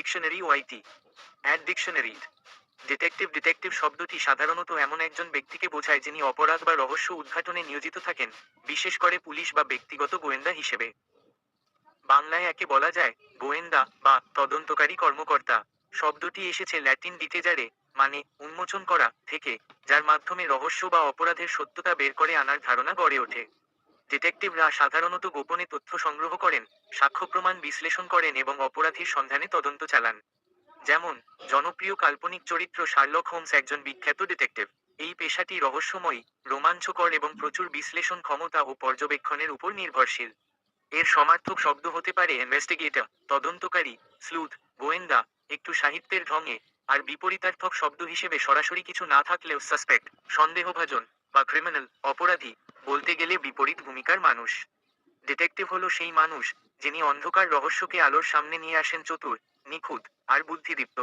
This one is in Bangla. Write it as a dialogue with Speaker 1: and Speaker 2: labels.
Speaker 1: ডিকশনারি ওয়াইটি অ্যাড ডিকশনারি ডিটেকটিভ ডিটেকটিভ শব্দটি সাধারণত এমন একজন ব্যক্তিকে বোঝায় যিনি অপরাধ বা রহস্য উদ্ঘাটনে নিয়োজিত থাকেন, বিশেষ করে পুলিশ বা ব্যক্তিগত গোয়েন্দা হিসেবে। বাংলায় একে বলা যায় গোয়েন্দা বা তদন্তকারী কর্মকর্তা। শব্দটি এসেছে ল্যাটিন ডিটেজারে মানে উন্মোচন করা থেকে, যার মাধ্যমে রহস্য বা অপরাধের সত্যতা বের করে আনার ধারণা গড়ে ওঠে। ডিটেকটিভরা সাধারণত গোপনে তথ্য সংগ্রহ করেন, সাক্ষ্য প্রমাণ বিশ্লেষণ করেন এবং অপরাধীর সন্ধানে তদন্ত চালান। যেমন, জনপ্রিয় কাল্পনিক চরিত্র শার্লক হোমস একজন বিখ্যাত ডিটেকটিভ। এই পেশাটি রহস্যময়, রোমাঞ্চকর এবং প্রচুর বিশ্লেষণ ক্ষমতা ও পর্যবেক্ষণের উপর নির্ভরশীল। এর সমার্থক শব্দ হতে পারে ইনভেস্টিগেটর, তদন্তকারী, স্লুথ, গোয়েন্দা, একটু সাহিত্যের ঢঙে, আর বিপরীতার্থক শব্দ হিসেবে সরাসরি কিছু না থাকলেও সাসপেক্ট, সন্দেহভাজন বা ক্রিমিনাল, অপরাধী। বলতে গেলে বিপরীত ভূমিকার মানুষ। ডিটেকটিভ হলো সেই মানুষ যিনি অন্ধকার রহস্যকে আলোর সামনে নিয়ে আসেন চতুর, নিখুঁত আর বুদ্ধিদীপ্ত।